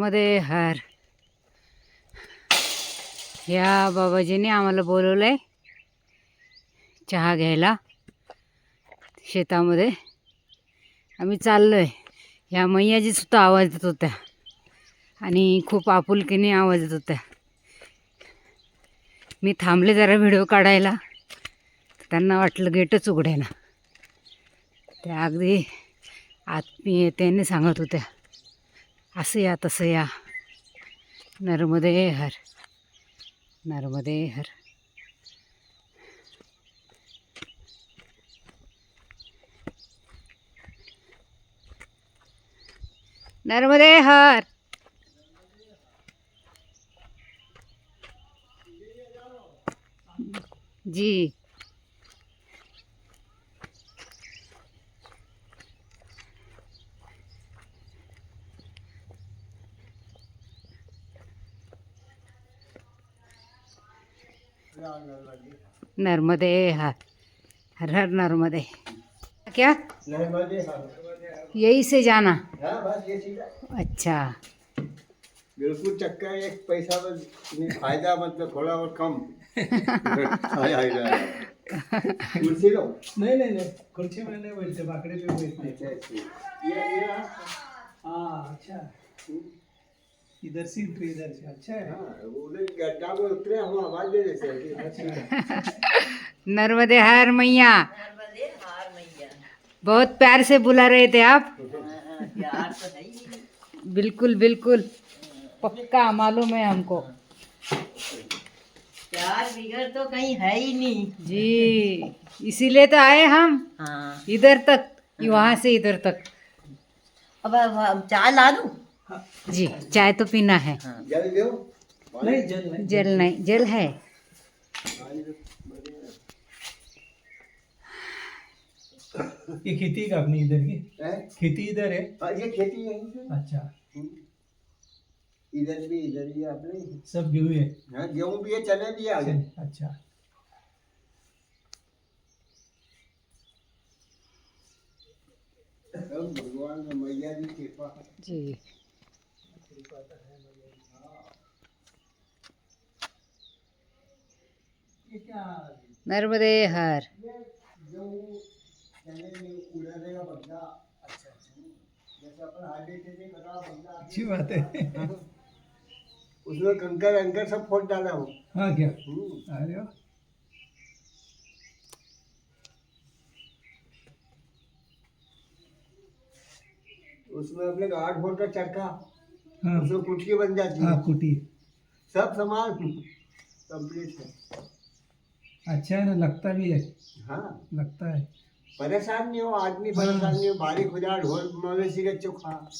मध्ये हर. या बाबाजीने आम्हाला बोलवलं आहे चहा घ्यायला. शेतामध्ये आम्ही चाललो आहे ह्या मैयाजी सुद्धा आवाज देत होत्या. आणि खूप आपुलकीने आवाज देत होत्या. मी थांबले जरा व्हिडिओ काढायला. त्यांना वाटलं गेटच उघडे ना त्या अगदी आत्मीयतेने सांगत होत्या. असया तसया या. नर्मदे हर नर्मदे हर. नर्मदे हर. जी. नर्मदे हर हर हर नर्मदे। क्या? यही से जाना? हाँ बस ये अच्छा। बिल्कुल चक्कर एक पैसा बस फ़ायदा मतलब थोड़ा और कम। हाय हाय हाय। कुर्सी लो। नहीं नहीं नहीं खुर्ची में नहीं बैठते बाकड़े पे बैठते अच्छा अच्छा। ये ये हाँ अच्छा। इधर सीट इधर से। अच्छा है। हाँ वो उधर गड्ढा में उतरे हम आवाज़ दे देते हैं अच्छा नर्मदे हर मैया। बहुत प्यार से बुला रहे थे आप। प्यार तो है बिल्कुल बिल्कुल। पक्का मालूम है हमको। प्यार बिगड़ तो कहीं है ही नहीं। जी इसीलिए तो आए हम। हाँ। इधर तक वहाँ से इधर तक। अब अब चाय ला दूँ? जी चाय तो पीना है। जल नहीं जल नहीं। जल नहीं जल है। ये खेती का अपनी इधर की? खेती इधर है? हाँ, ये खेती यहीं से अच्छा। हम्म। इधर भी इधर भी अपने सब गेहूँ है? हाँ गेहूँ भी है चने भी है आगे। अच्छा। भगवान मैया की कृपा। जी। नर्मदे हर गेहूँ चने में उड़ाने का बदला अच्छा जैसे अपन हार्डे थे बता बदला अच्छी बात है। उसमें कंकर अंकर सब फोड़ डाला हूँ। हाँ क्या? हम्म। अरे वाह उसमें अपने को आठ वोल्ट का चरखा। हाँ। उसमें कुटकी बन जाती हाँ। है कुटी सब सामान कंप्लीट है। अच्छा है ना लगता भी है। हाँ। लगता है। परेशान नहीं हो आदमी परेशान नहीं हो बारीक हो जाए ढोल मवेशी का चोखा।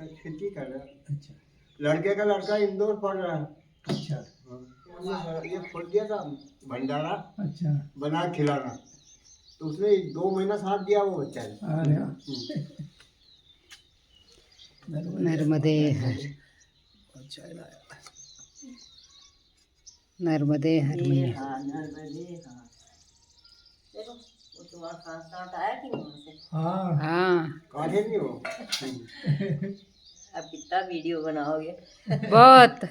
खेती कर रहा अच्छा। लड़के का लड़का इंदौर पढ़ रहा है। अच्छा। ये- खोल दिया था भंडारा। अच्छा। बना खिलाना। तो उसने दो महीना साथ दिया वो बच्चा हम्म। नर्मदे हर नर्मदे हर हाँ, नर्मदे हाँ। हर हाँ हाँ। अब कितना वीडियो बनाओगे? बहुत।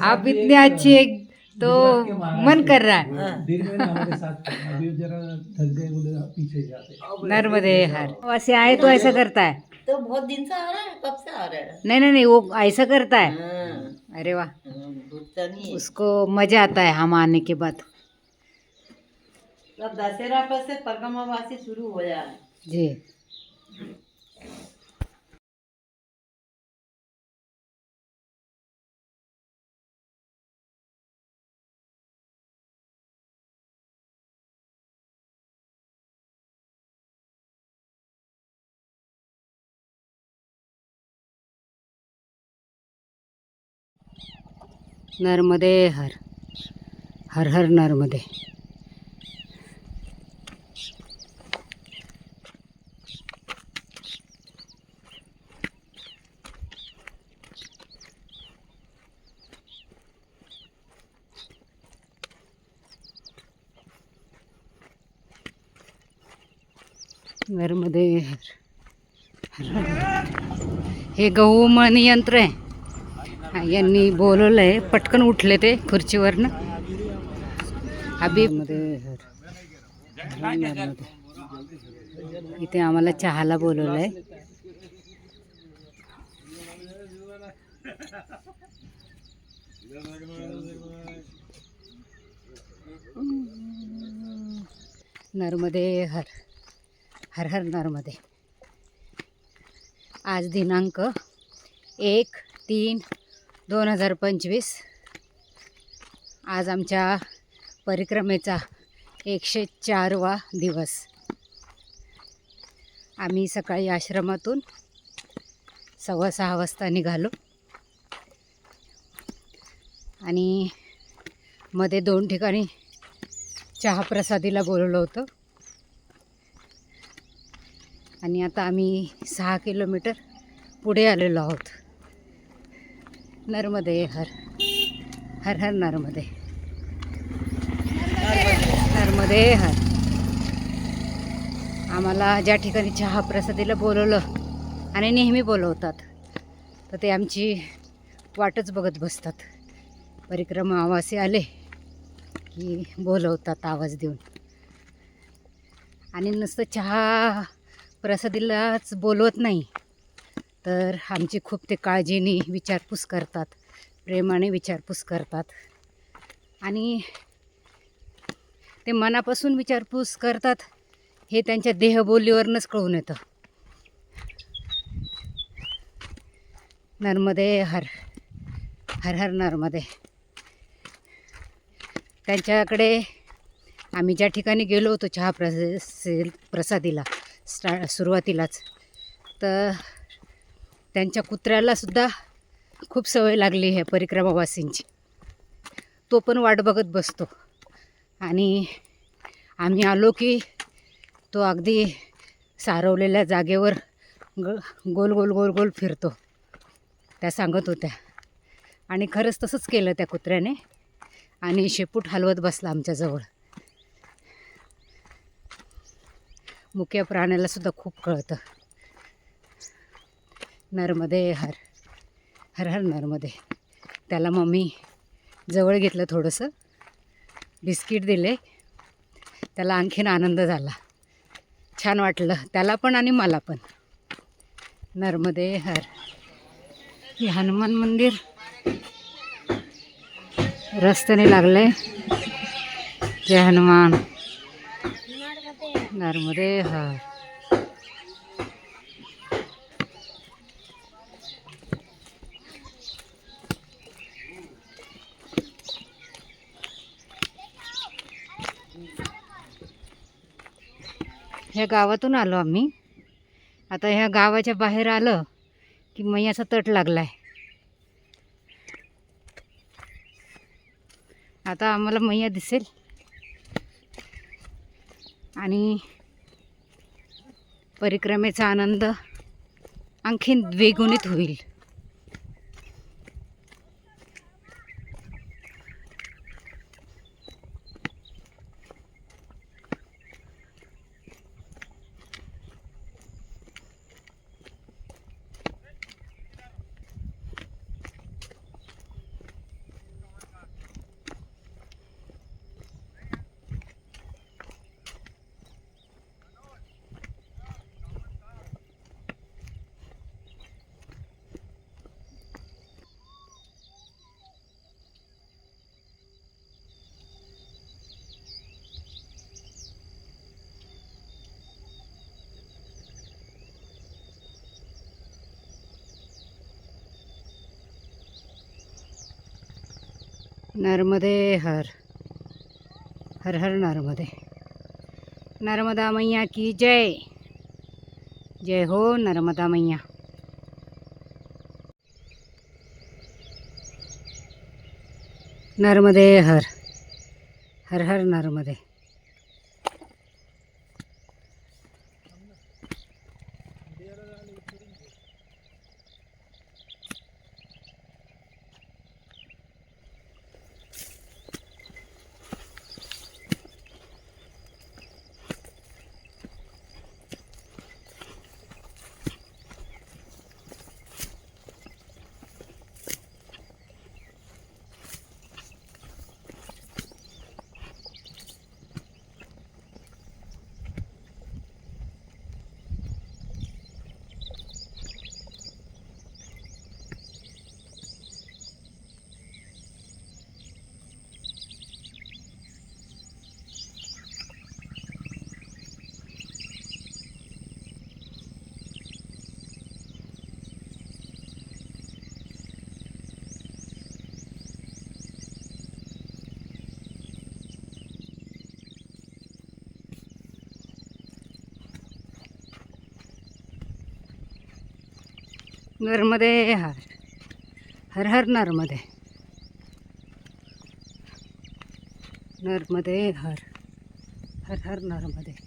आप इतने अच्छे तो मन कर रहा है। जाते नर्मदे हर। वैसे आए तो ऐसा करता है। तो बहुत दिन से आ रहा है कब से आ रहा है? नहीं नहीं नहीं वो ऐसा करता है। हाँ। अरे वाह। हाँ, है। उसको मज़ा आता है हम आने के बाद। दशहरा पर से परिक्रमावासी शुरू हो जाए। जी। नर्मदे हर. हर हर नर्मदे. नर्मदे हर. हे गहू मळणी यंत्र आहे. यांनी बोलवलं आहे पटकन उठले ते खुर्चीवरनं. हबीबमध्ये हर नर्मदे. इथे आम्हाला चहाला बोलवलं आहे नर्मदे हर हर हर नर्मदे. आज दिनांक एक तीन दोन हजार पंचवीस. आज आमच्या परिक्रमेचा एकशे चारवा दिवस. आम्ही सकाळी आश्रमातून सव्वा सहा वाजता निघालो. आणि मध्ये दोन ठिकाणी चहा प्रसादीला बोलवलं होतं. आणि आता आम्ही सहा किलोमीटर पुढे आलेलो आहोत. नर्मदे हर हर हर नर्मदे. नर्मदे हर. आम्हाला ज्या ठिकाणी चहा प्रसादीला बोलवलं आणि नेहमी बोलवतात तर ते आमची वाटच बघत बसतात. परिक्रमा आवासे आले की बोलवतात आवाज देऊन. आणि नुसतं चहा प्रसादीलाच बोलवत नाही. तर आमची खूप ते काळजीने विचारपूस करतात प्रेमाने विचारपूस करतात. आणि ते मनापासून विचारपूस करतात हे त्यांच्या देहबोलीवरनंच कळून येतं. नर्मदे हर हर हर नर्मदे. त्यांच्याकडे आम्ही ज्या ठिकाणी गेलो होतो चहा प्रसे प्रसादीला स्टा सुरुवातीलाच तर त्यांच्या कुत्र्यालासुद्धा खूप सवय लागली आहे परिक्रमावासींची. तो पण वाट बघत बसतो. आणि आम्ही आलो की तो अगदी सारवलेल्या जागेवर ग गोल गोल गोल गोल फिरतो. त्या सांगत होत्या. आणि खरंच तसंच केलं त्या कुत्र्याने. आणि शेपूट हलवत बसला आमच्याजवळ. मुक्या प्राण्यालासुद्धा खूप कळतं. नर्मदे हर हर हर नर्मदे. त्याला मम्मी जवळ घेतलं थोडंसं. बिस्किट दिले. त्याला आणखीन आनंद झाला. छान वाटलं. त्याला पण आणि मला पण. नर्मदे हर. हे हनुमान मंदिर रस्त्याने लागलं आहे जय हनुमान. नर्मदे हर. ह्या गावातून आलो आम्ही. आता ह्या गावाच्या बाहेर आलं की मैयाचा तट लागला आहे आता आम्हाला मैया दिसेल. आणि परिक्रमेचा आनंद आणखीन द्विगुणित होईल. नर्मदे हर हर हर नर्मदे। नर्मदा मैया की जय। जय हो नर्मदा मैया। नर्मदे हर हर हर नर्मदे। नर्मदे हर हर हर नर्मदे. नर्मदे हर हर हर नर्मदे.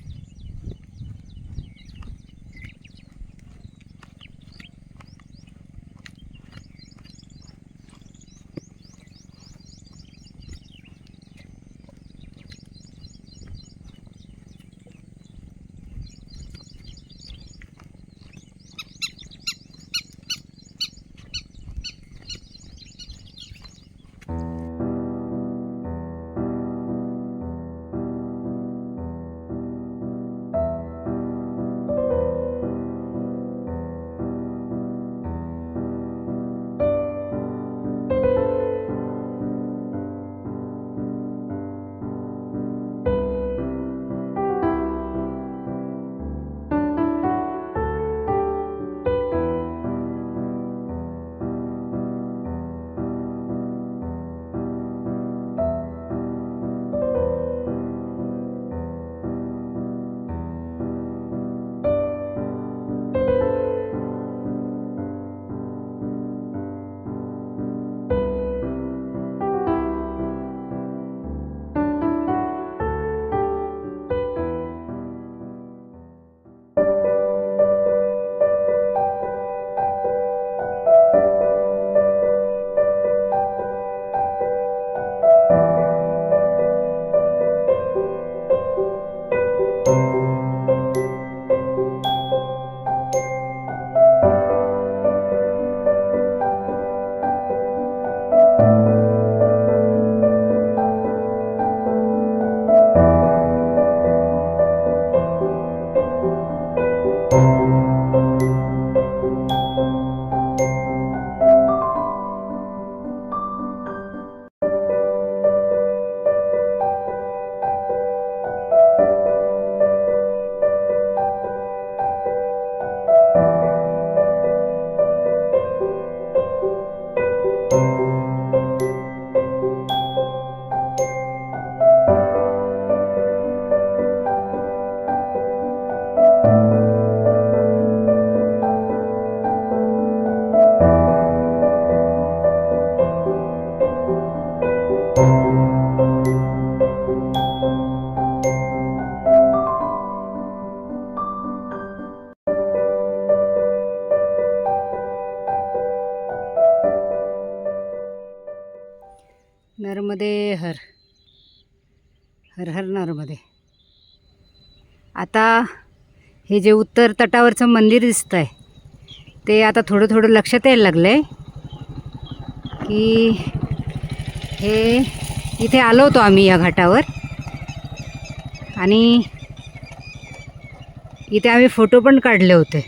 हर हर हर नर्मदे. आता हे जे उत्तर तटावरचं मंदिर दिसतं आहे ते आता थोडं थोडं लक्षात यायला लागलं आहे की हे इथे आलो होतो आम्ही या घाटावर आणि इथे आम्ही फोटो पण काढले होते.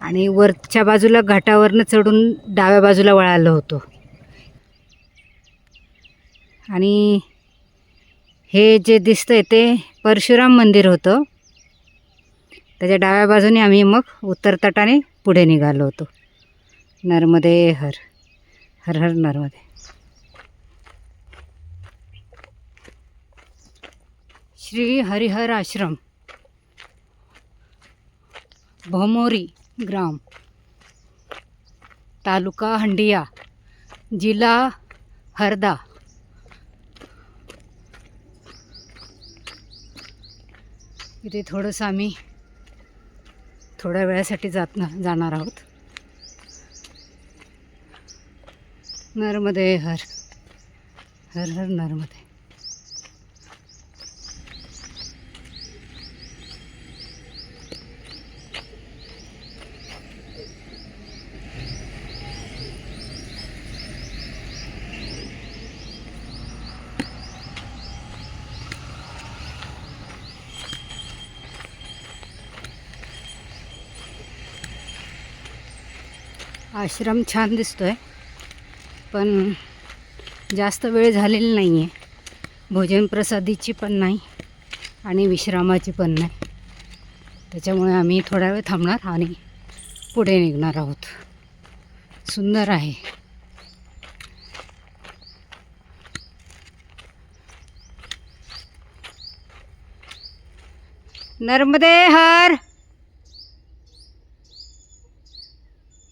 आणि वरच्या बाजूला घाटावरनं चढून डाव्या बाजूला वळालो होतो. आणि हे जे दिसतं आहे ते परशुराम मंदिर होतं. त्याच्या डाव्या बाजूने आम्ही मग उत्तर तटाने पुढे निघालो होतो. नर्मदे हर हर हर नर्मदे. श्री हरिहर आश्रम भोमोरी ग्राम तालुका हंडिया जिल्हा हरदा. इथे थोडंसं आम्ही थोड्या वेळासाठी जात ना जाणार आहोत. नर्मदे हर हर हर नर्मदे. आश्रम छान दिसतोय पण जास्त वेळ झालेली नाही आहे भोजन प्रसादीची पण नाही आणि विश्रामाची पण नाही. त्याच्यामुळे आम्ही थोडा वेळ थांबणार आणि पुढे निघणार आहोत. सुंदर आहे. नर्मदे हर!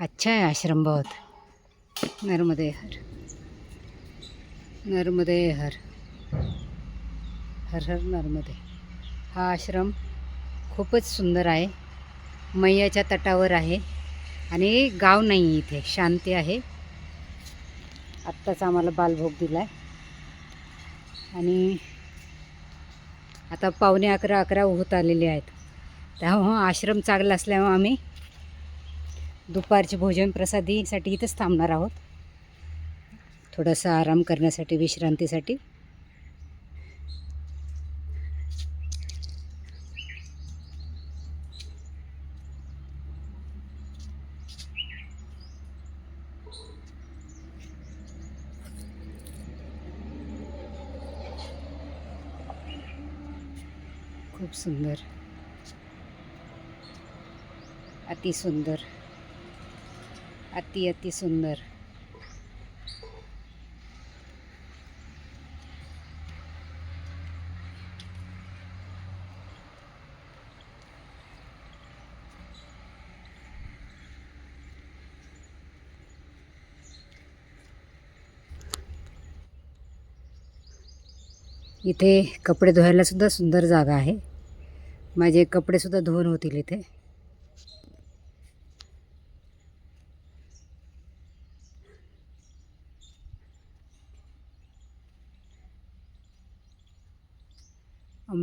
अच्छा है आश्रम बहुत. नर्मदे हर. नर्मदे हर. हर हर नर्मदे. हा आश्रम खूपच सुंदर आहे. मैयाच्या तटावर आहे. आणि गाव नाही इथे शांती आहे. आत्ताच आम्हाला बालभोग दिला आहे आणि आता पावणे अकरा अकरा होत आलेले आहेत. त्यामुळं आश्रम चांगला असल्यामुळं आम्ही दुपारचे भोजन प्रसादीसाठी इथंच थांबणार आहोत. थोडासा आराम करण्यासाठी विश्रांतीसाठी. खूप सुंदर. अति सुंदर अति अति सुंदर. इथे कपडे धुवायला सुद्धा सुंदर जागा आहे. माझे कपडे सुद्धा धुवून होतील इथे.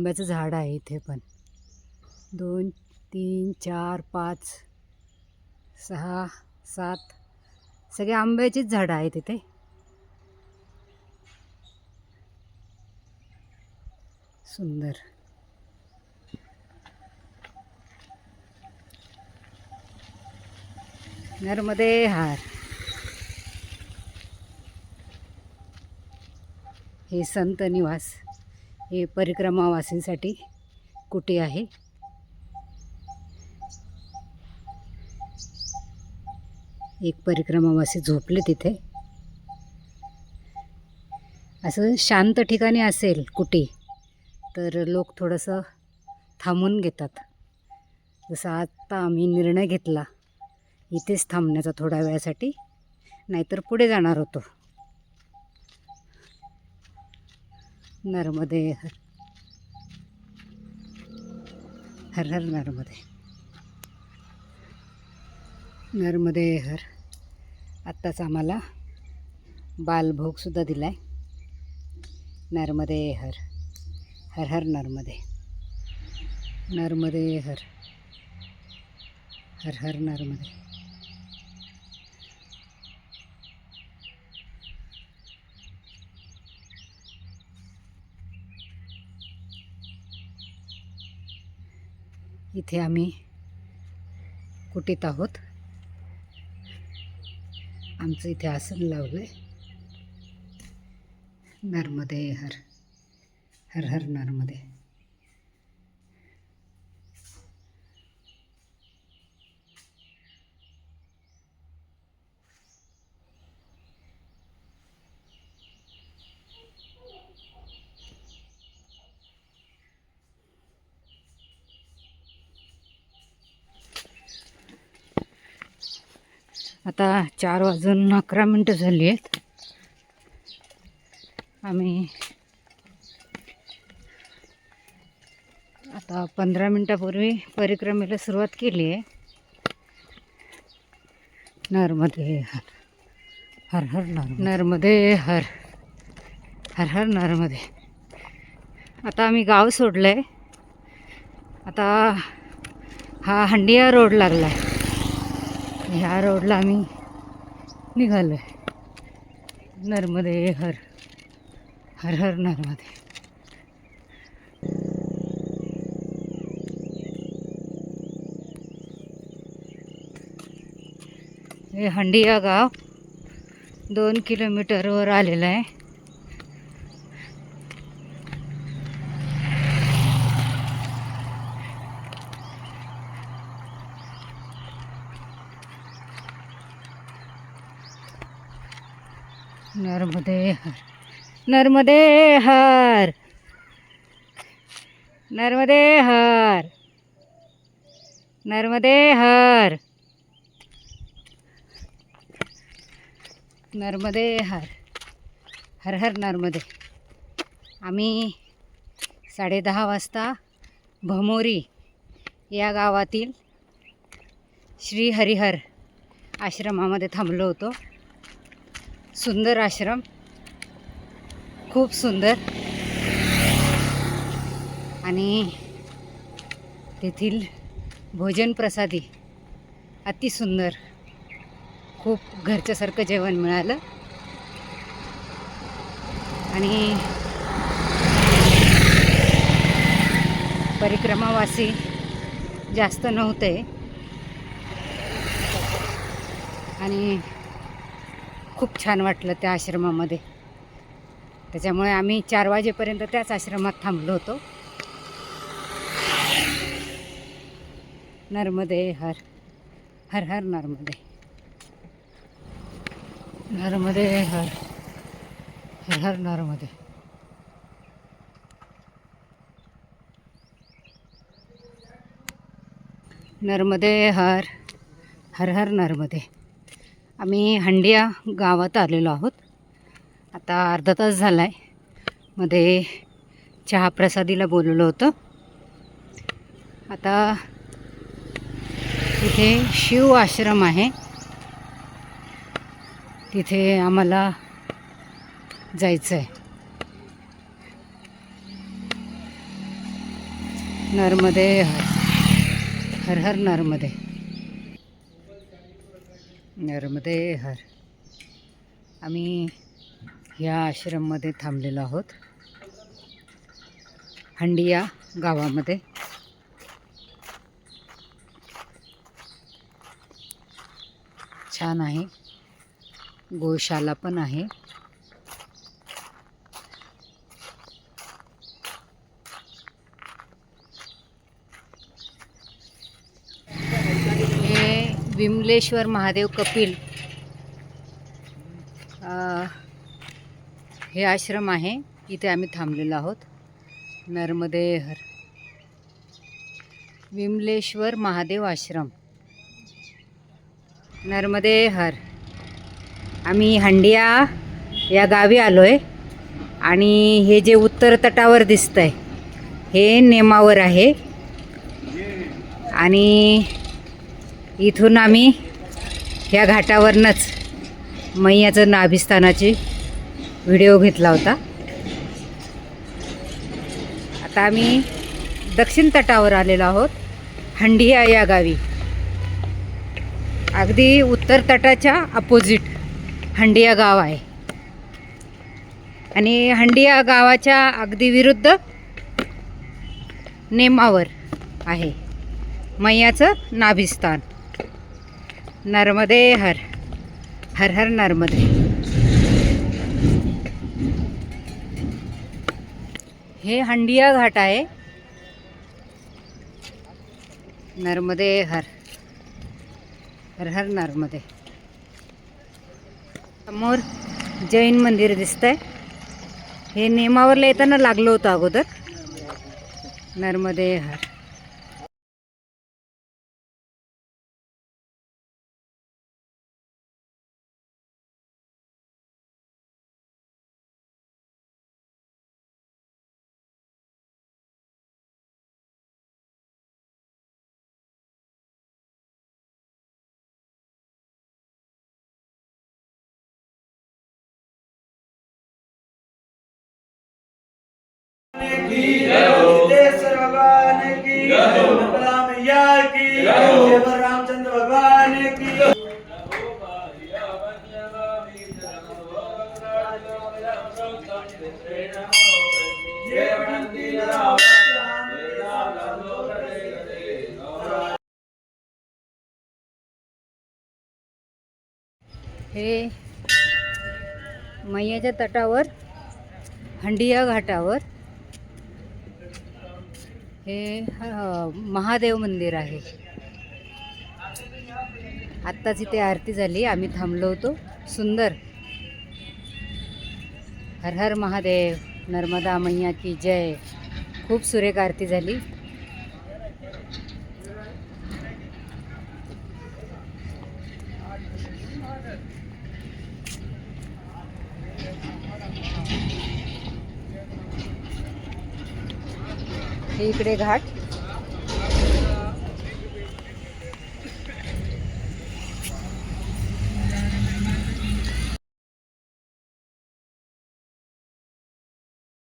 आंब्याचं झाड आहे इथे पण. दोन तीन चार पाच सहा सात सगळे आंब्याचीच झाडं आहेत इथे. सुंदर. नर्मदे हार. हे संत निवास. हे परिक्रमावासींसाठी कुटी आहे? एक परिक्रमावासी झोपले तिथे. असं शांत ठिकाणी असेल कुटी तर लोक थोडंसं थांबून घेतात. जसं आत्ता आम्ही निर्णय घेतला इथेच थांबण्याचा थोड्या वेळासाठी नाहीतर पुढे जाणार होतो. नर्मदे हर हर हर नर्मदे। नर्मदे हर आत्ताच आम्हाला बालभोगसुद्धा दिला आहे नर्मदे हर हर हर नर्मदे। नर्मदे हर हर हर नर्मदे। इथे आम्ही कुटीत आहोत. आमचं इथे आसन लावलं आहे नर्मदे हर हर हर नर्मदे. आता चार वाजून अकरा मिनटं झाली आहेत. आम्ही आता पंधरा मिनटापूर्वी परिक्रमेला सुरुवात केली आहे. नर्मदे हर हर हर नर नर्मदे हर हर हर नर्मदे आता आम्ही गाव सोडलं आहे आता हा हंडिया रोड लागला आहे ह्या रोडला आम्ही निघालो आहे नर्मदे हर हर हर नर्मदे. हे हंडिया गाव दोन किलोमीटरवर आलेलं आहे. नर्मदे हर नर्मदे हर नर्मदे हर नर्मदे हर नर्मदे. हर हर हर नर्मदे आम्ही साडेदहा वाजता भमोरी या गावातील श्री हरिहर आश्रमामध्ये थांबलो होतो. सुंदर आश्रम. खूप सुंदर. आणि तेथील भोजन प्रसादी अतिसुंदर खूप घरच्यासारखं जेवण मिळालं. आणि परिक्रमावासी जास्त नव्हते. आणि खूप छान वाटलं त्या आश्रमामध्ये. त्याच्यामुळे आम्ही चार वाजेपर्यंत त्याच आश्रमात थांबलो होतो. नर्मदे हर हर हर नर्मदे. नर्मदे हर हर हर नर्मदे. नर्मदे हर हर हर नर्मदे. आम्ही हंडिया गावात आलेलो आहोत. आता अर्धा तास झाला आहे मध्ये चहा प्रसादीला बोलवलं होतं. आता तिथे शिव आश्रम आहे. तिथे आम्हाला जायचं आहे नर्मदे हर हर हर नर्मदे. नर्मदे हर. आम्ही ह्या आश्रममध्ये थांबलेलो आहोत. हंडिया गावामध्ये. छान आहे. गोशाला पण आहे हे विमलेश्वर महादेव कपिल हे आश्रम आहे. इथे आम्ही थांबलेलो आहोत. नर्मदे हर. विमलेश्वर महादेव आश्रम. नर्मदे हर. आम्ही हंडिया या गावी आलो आहे आणि हे जे उत्तर तटावर दिसतं आहे हे नेमावर आहे. आणि इथून आम्ही ह्या घाटावरनंच मैयाचं नाभिस्थानाची व्हिडिओ घेतला होता. आता आम्ही दक्षिण तटावर आलेलो आहोत हंडिया या गावी. अगदी उत्तर तटाच्या अपोजिट हंडिया गाव आहे. आणि हंडिया गावाच्या अगदी विरुद्ध नेमावर आहे मैयाचं नाभिस्थान. नर्मदे हर हर हर नर्मदे. हे हंडिया घाट आहे. नर्मदे हर हर हर नर्मदे. समोर जैन मंदिर दिसतंय. हे नेमावरला येताना लागलं होतं अगोदर. नर्मदे हर. सिद्धेश्वर भगवान की मंगला मैया की जय रामचंद्र भगवान की हे मैयाच्या तटावर हंडिया घाटावर हे महादेव मंदिर आहे. आत्ताच इथे आरती झाली आम्ही थांबलो होतो. सुंदर. हर हर महादेव नर्मदा मैया की जय. खूप सुरेख आरती झाली. हे इकडे घाट.